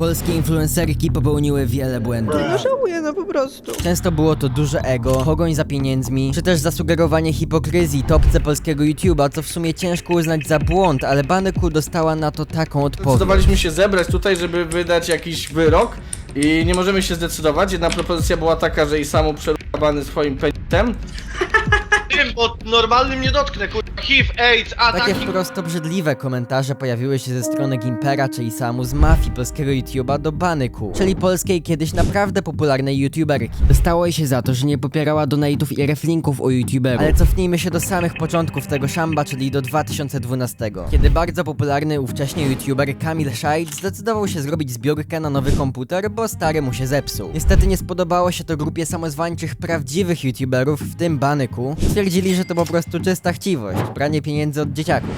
Polskie influencerki popełniły wiele błędów. No żałuję, no po prostu. Często było to duże ego, pogoń za pieniędzmi, czy też zasugerowanie hipokryzji topce polskiego YouTube'a, co w sumie ciężko uznać za błąd, ale Baneku dostała na to taką odpowiedź. Zdecydowaliśmy się zebrać tutaj, żeby wydać jakiś wyrok i nie możemy się zdecydować. Jedna propozycja była taka, że i samu przerwany swoim penisem. Tym, bo normalnym nie dotknę, kurwa. HIV, AIDS, Takie ataki. wprost obrzydliwe komentarze pojawiły się ze strony Gimpera czy Isamu z mafii polskiego YouTube'a do Banyku, czyli polskiej kiedyś naprawdę popularnej YouTuberki. Dostało jej się za to, że nie popierała donate'ów i reflinków u YouTuberów. Ale cofnijmy się do samych początków tego szamba, czyli do 2012, kiedy bardzo popularny ówcześnie YouTuber Kamil Szajt zdecydował się zrobić zbiórkę na nowy komputer, bo stary mu się zepsuł. Niestety nie spodobało się to grupie samozwańczych prawdziwych YouTuberów, w tym Banyku. Stwierdzili, że to po prostu czysta chciwość, branie pieniędzy od dzieciaków.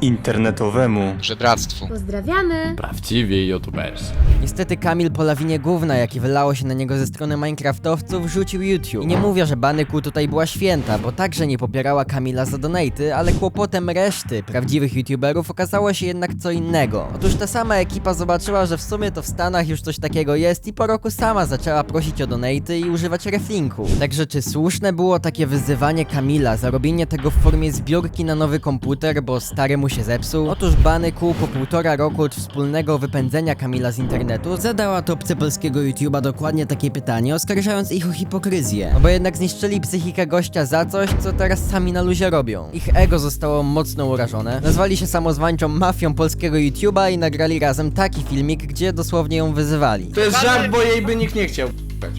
internetowemu. Żebractwu. Pozdrawiamy! Prawdziwie youtubers. Niestety Kamil po lawinie gówna, jakie wylało się na niego ze strony Minecraftowców, rzucił YouTube. I nie mówię, że Banyku tutaj była święta, bo także nie popierała Kamila za donaty, ale kłopotem reszty prawdziwych YouTuberów okazało się jednak co innego. Otóż ta sama ekipa zobaczyła, że w sumie to w Stanach już coś takiego jest i po roku sama zaczęła prosić o donaty i używać reflinku. Także czy słuszne było takie wyzywanie Kamila za robienie tego w formie zbiórki na nowy komputer, bo stary mu się zepsuł? Otóż Banyku po półtora roku od wspólnego wypędzenia Kamila z internetu zadała topce polskiego YouTube'a dokładnie takie pytanie, oskarżając ich o hipokryzję. No bo jednak zniszczyli psychikę gościa za coś, co teraz sami na luzie robią. Ich ego zostało mocno urażone. Nazwali się samozwańczą mafią polskiego YouTube'a i nagrali razem taki filmik, gdzie dosłownie ją wyzywali. To jest żart, bo jej by nikt nie chciał.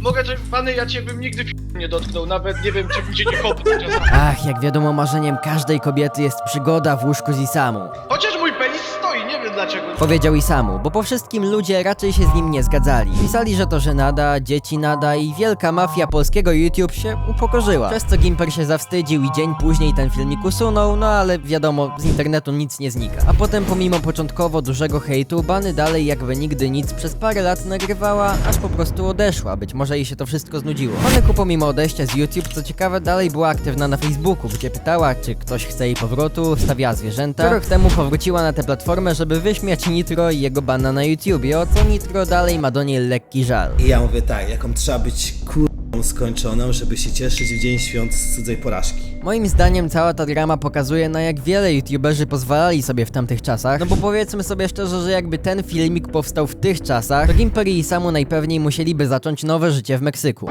Mogę, że pany, ja cię bym nigdy nie dotknął, nawet nie wiem, czy cię nie kopnął. Ach, jak wiadomo, marzeniem każdej kobiety jest przygoda w łóżku z Isamu. Chociaż mój Powiedział Isamu, bo po wszystkim ludzie raczej się z nim nie zgadzali. Pisali, że to żenada, dzieci nada i wielka mafia polskiego YouTube się upokorzyła. Przez co Gimper się zawstydził i dzień później ten filmik usunął, no ale wiadomo, z internetu nic nie znika. A potem pomimo początkowo dużego hejtu, Bany dalej jakby nigdy nic przez parę lat nagrywała, aż po prostu odeszła, być może jej się to wszystko znudziło. Baneku pomimo odejścia z YouTube, co ciekawe, dalej była aktywna na Facebooku, gdzie pytała, czy ktoś chce jej powrotu, stawiała zwierzęta. Rok temu powróciła na tę platformę, żeby wyśmiać Nitro i jego bana na YouTubie, o co Nitro dalej ma do niej lekki żal. I ja mówię tak, jaką trzeba być kurą skończoną, żeby się cieszyć w dzień świąt z cudzej porażki. Moim zdaniem cała ta drama pokazuje na jak wiele youtuberzy pozwalali sobie w tamtych czasach, no bo powiedzmy sobie szczerze, że jakby ten filmik powstał w tych czasach, to Gimper i Samu najpewniej musieliby zacząć nowe życie w Meksyku.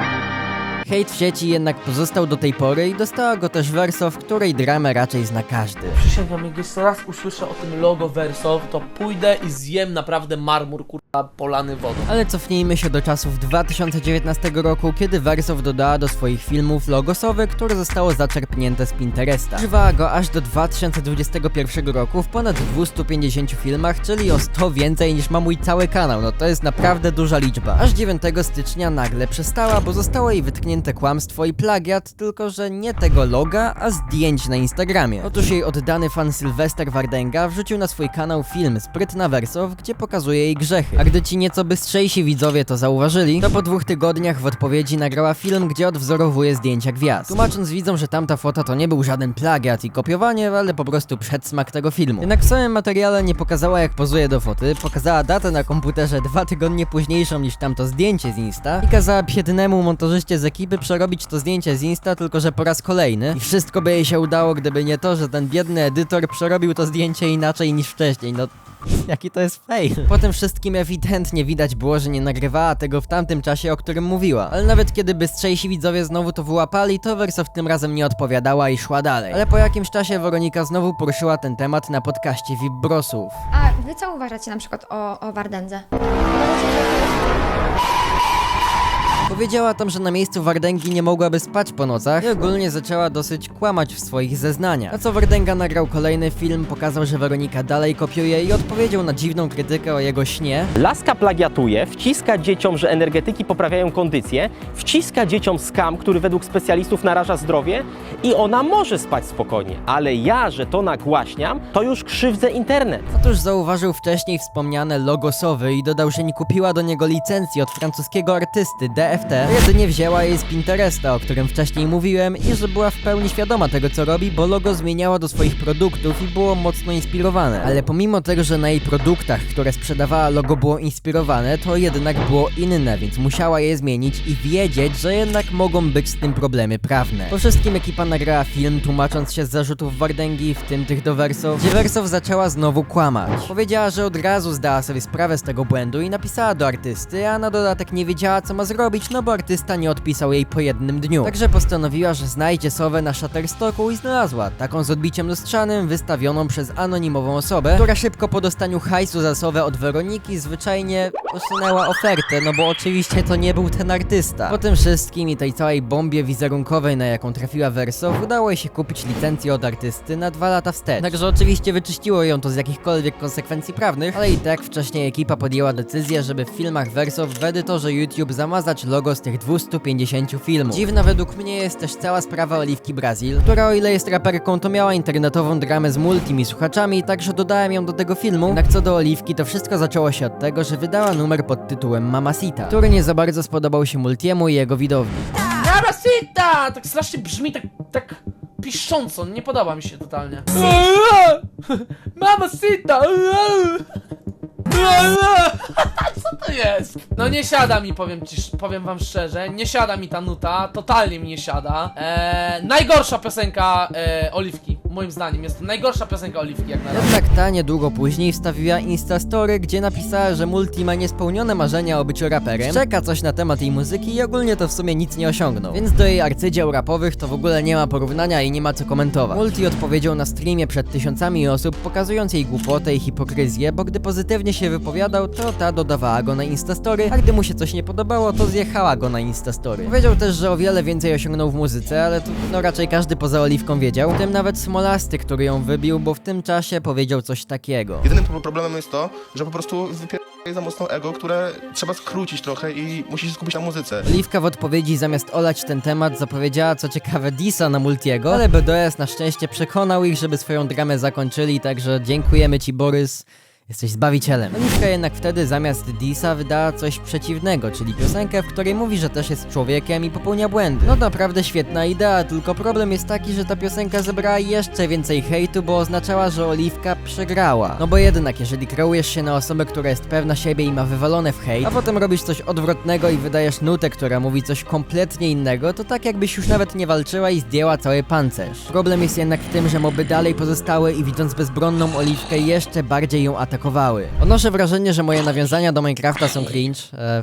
Hejt w sieci jednak pozostał do tej pory i dostała go też Verso, w której dramę raczej zna każdy. Przysięgam, jak jeszcze raz usłyszę o tym logo Verso, to pójdę i zjem naprawdę marmur, polany wodą. Ale cofnijmy się do czasów 2019 roku, kiedy Versow dodała do swoich filmów logosowe, które zostało zaczerpnięte z Pinteresta. Używała go aż do 2021 roku w ponad 250 filmach, czyli o 100 więcej niż ma mój cały kanał, no to jest naprawdę duża liczba. Aż 9 stycznia nagle przestała, bo zostało jej wytknięte kłamstwo i plagiat, tylko że nie tego loga, a zdjęć na Instagramie. Otóż jej oddany fan Sylwester Wardenga wrzucił na swój kanał film Sprytna Wersow, gdzie pokazuje jej grzechy. Gdy ci nieco bystrzejsi widzowie to zauważyli, to po dwóch tygodniach w odpowiedzi nagrała film, gdzie odwzorowuje zdjęcia gwiazd. Tłumacząc widzom, że tamta fota to nie był żaden plagiat i kopiowanie, ale po prostu przedsmak tego filmu. Jednak w samym materiale nie pokazała jak pozuje do foty, pokazała datę na komputerze dwa tygodnie późniejszą niż tamto zdjęcie z Insta i kazała biednemu montażyście z ekipy przerobić to zdjęcie z Insta, tylko że po raz kolejny. I wszystko by jej się udało, gdyby nie to, że ten biedny edytor przerobił to zdjęcie inaczej niż wcześniej. No Jaki to jest fail. Po tym wszystkim ewidentnie widać było, że nie nagrywała tego w tamtym czasie, o którym mówiła. Ale nawet kiedy bystrzejsi widzowie znowu to wyłapali, to Wersow tym razem nie odpowiadała i szła dalej. Ale po jakimś czasie Weronika znowu poruszyła ten temat na podcaście VIP Brosów. A wy co uważacie na przykład o, o Wardędze? Powiedziała tam, że na miejscu Wardęgi nie mogłaby spać po nocach i ogólnie zaczęła dosyć kłamać w swoich zeznaniach. Na co Wardęga nagrał kolejny film, pokazał, że Weronika dalej kopiuje i odpowiedział na dziwną krytykę o jego śnie, Laska plagiatuje, wciska dzieciom, że energetyki poprawiają kondycję, wciska dzieciom skam, który według specjalistów naraża zdrowie i ona może spać spokojnie. Ale ja, że to nagłaśniam, to już krzywdzę internet. Otóż zauważył wcześniej wspomniane logosowy i dodał, że nie kupiła do niego licencji od francuskiego artysty DF NFT, to jedynie wzięła jej z Pinteresta, o którym wcześniej mówiłem i że była w pełni świadoma tego co robi, bo logo zmieniała do swoich produktów i było mocno inspirowane. Ale pomimo tego, że na jej produktach, które sprzedawała logo było inspirowane, to jednak było inne, więc musiała je zmienić i wiedzieć, że jednak mogą być z tym problemy prawne. Po wszystkim ekipa nagrała film tłumacząc się z zarzutów Wardęgi, w tym tych do Wersow, gdzie Wersow zaczęła znowu kłamać. Powiedziała, że od razu zdała sobie sprawę z tego błędu i napisała do artysty, a na dodatek nie wiedziała co ma zrobić, no bo artysta nie odpisał jej po jednym dniu. Także postanowiła, że znajdzie Sowę na Shutterstocku i znalazła taką z odbiciem lustrzanym, wystawioną przez anonimową osobę, która szybko po dostaniu hajsu za Sowę od Weroniki zwyczajnie usunęła ofertę, no bo oczywiście to nie był ten artysta. Po tym wszystkim i tej całej bombie wizerunkowej, na jaką trafiła Verso, udało jej się kupić licencję od artysty na dwa lata wstecz. Także oczywiście wyczyściło ją to z jakichkolwiek konsekwencji prawnych, ale i tak wcześniej ekipa podjęła decyzję, żeby w filmach Verso w edytorze YouTube zamazać logo z tych 250 filmów. Dziwna według mnie jest też cała sprawa Oliwki Brazil, która o ile jest raperką, to miała internetową dramę z multimi słuchaczami, także dodałem ją do tego filmu. Jednak co do Oliwki, to wszystko zaczęło się od tego, że wydała numer pod tytułem Mamacita, który nie za bardzo spodobał się Multiemu i jego widowni. Mamacita! Tak strasznie brzmi, tak, tak piszcząco, nie podoba mi się totalnie. Mamacita! Co to jest? No nie siada mi, powiem ci, powiem wam szczerze, nie siada mi ta nuta, totalnie mi nie siada. Eee, najgorsza piosenka e, Oliwki, moim zdaniem, jest to najgorsza piosenka Oliwki jak na razie. Jednak ta niedługo później wstawiła Instastory, gdzie napisała, że Multi ma niespełnione marzenia o byciu raperem, czeka coś na temat jej muzyki i ogólnie to w sumie nic nie osiągnął. Więc do jej arcydzieł rapowych to w ogóle nie ma porównania i nie ma co komentować. Multi odpowiedział na streamie przed tysiącami osób, pokazując jej głupotę i hipokryzję, bo gdy pozytywnie się wypowiadał, to ta dodawała go na Instastory, a gdy mu się coś nie podobało, to zjechała go na Instastory. Powiedział też, że o wiele więcej osiągnął w muzyce, ale to no raczej każdy poza Oliwką wiedział, w tym nawet Smolasty, który ją wybił, bo w tym czasie powiedział coś takiego. Jedynym pro- problemem jest to, że po prostu wypierają za mocno ego, które trzeba skrócić trochę i musi się skupić na muzyce. Oliwka w odpowiedzi zamiast olać ten temat zapowiedziała co ciekawe disa na Multiego, ale BDS na szczęście przekonał ich, żeby swoją dramę zakończyli, także dziękujemy ci Borys. Jesteś zbawicielem. Oliwka jednak wtedy zamiast Disa wydała coś przeciwnego, czyli piosenkę, w której mówi, że też jest człowiekiem i popełnia błędy. No naprawdę świetna idea, tylko problem jest taki, że ta piosenka zebrała jeszcze więcej hejtu, bo oznaczała, że Oliwka przegrała. No bo jednak, jeżeli kreujesz się na osobę, która jest pewna siebie i ma wywalone w hejt, a potem robisz coś odwrotnego i wydajesz nutę, która mówi coś kompletnie innego, to tak jakbyś już nawet nie walczyła i zdjęła cały pancerz. Problem jest jednak w tym, że moby dalej pozostały i widząc bezbronną Oliwkę jeszcze bardziej ją atakowały. Odnoszę wrażenie, że moje nawiązania do Minecrafta są cringe. E...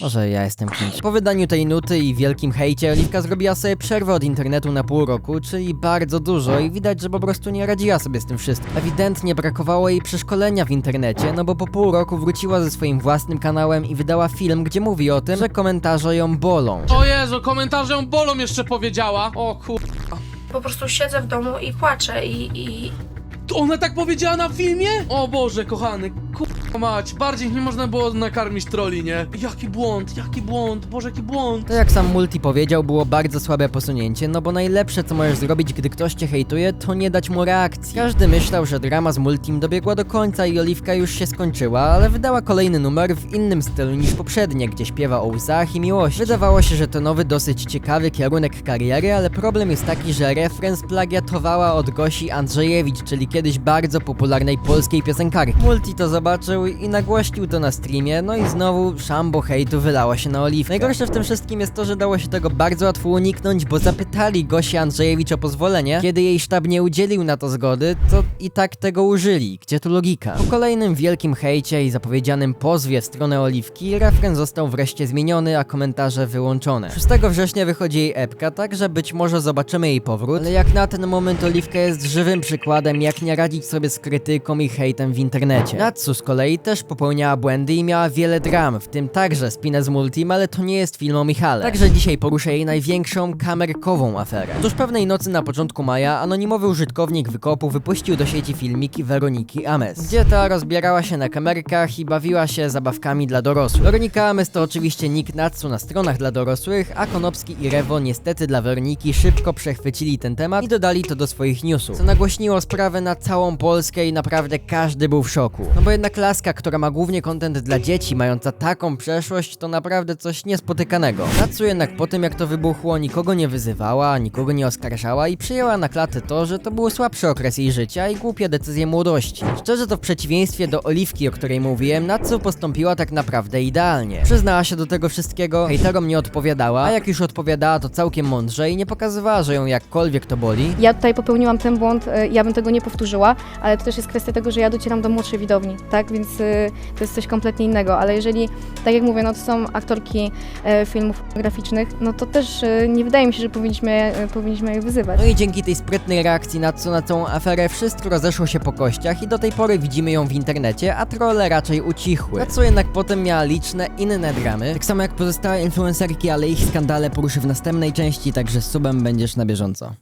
Może ja jestem cringe. Po wydaniu tej nuty i wielkim hejcie, Oliwka zrobiła sobie przerwę od internetu na pół roku, czyli bardzo dużo i widać, że po prostu nie radziła sobie z tym wszystkim. Ewidentnie brakowało jej przeszkolenia w internecie, no bo po pół roku wróciła ze swoim własnym kanałem i wydała film, gdzie mówi o tym, że komentarze ją bolą. O Jezu, komentarze ją bolą jeszcze powiedziała. O kur... Po prostu siedzę w domu i płaczę i, i Ona tak powiedziała na filmie? O Boże, kochany, kurwa mać, bardziej nie można było nakarmić troli, nie? Jaki błąd, jaki błąd, Boże, jaki błąd. To jak sam Multi powiedział, było bardzo słabe posunięcie, no bo najlepsze co możesz zrobić, gdy ktoś cię hejtuje, to nie dać mu reakcji. Każdy myślał, że drama z Multim dobiegła do końca i Oliwka już się skończyła, ale wydała kolejny numer w innym stylu niż poprzednie, gdzie śpiewa o łzach i miłości. Wydawało się, że to nowy, dosyć ciekawy kierunek kariery, ale problem jest taki, że refren splagiatowała od Gosi Andrzejewicz, czyli kiedyś bardzo popularnej polskiej piosenkarki. Multi to zobaczył i nagłościł to na streamie, no i znowu szambo hejtu wylała się na Oliwkę. Najgorsze w tym wszystkim jest to, że dało się tego bardzo łatwo uniknąć, bo zapytali Gosię Andrzejewicz o pozwolenie. Kiedy jej sztab nie udzielił na to zgody, to i tak tego użyli. Gdzie tu logika? Po kolejnym wielkim hejcie i zapowiedzianym pozwie w stronę Oliwki, refren został wreszcie zmieniony, a komentarze wyłączone. 6 września wychodzi jej epka, także być może zobaczymy jej powrót, ale jak na ten moment Oliwka jest żywym przykładem, jak nie radzić sobie z krytyką i hejtem w internecie. Natsu z kolei też popełniała błędy i miała wiele dram, w tym także spinę z Multim, ale to nie jest film o Michale. Także dzisiaj poruszę jej największą kamerkową aferę. Otóż pewnej nocy na początku maja anonimowy użytkownik wykopu wypuścił do sieci filmiki Weroniki Ames, gdzie ta rozbierała się na kamerkach i bawiła się zabawkami dla dorosłych. Weronika Ames to oczywiście nick Natsu na stronach dla dorosłych, a Konopski i Rewo niestety dla Weroniki szybko przechwycili ten temat i dodali to do swoich newsów, co nagłośniło sprawę na całą Polskę i naprawdę każdy był w szoku. No bo jednak jednak laska, która ma głównie content dla dzieci, mająca taką przeszłość, to naprawdę coś niespotykanego. Natsu jednak po tym jak to wybuchło, nikogo nie wyzywała, nikogo nie oskarżała i przyjęła na klatę to, że to był słabszy okres jej życia i głupie decyzje młodości. Szczerze to w przeciwieństwie do Oliwki, o której mówiłem, Natsu postąpiła tak naprawdę idealnie. Przyznała się do tego wszystkiego, hejterom nie odpowiadała, a jak już odpowiadała to całkiem mądrze i nie pokazywała, że ją jakkolwiek to boli, Ja tutaj popełniłam ten błąd, e, ja bym tego nie powtórzyła, ale to też jest kwestia tego, że ja docieram do młodszej widowni, tak? Więc e, to jest coś kompletnie innego, ale jeżeli, tak jak mówię, no to są aktorki e, filmów graficznych, no to też e, nie wydaje mi się, że powinniśmy, e, powinniśmy je wyzywać. No i dzięki tej sprytnej reakcji Natsu na całą aferę wszystko rozeszło się po kościach i do tej pory widzimy ją w internecie, a trolle raczej ucichły. Natsu jednak potem miała liczne inne dramy, tak samo jak pozostałe influencerki, ale ich skandale poruszy w następnej części, także z subem będziesz na bieżąco.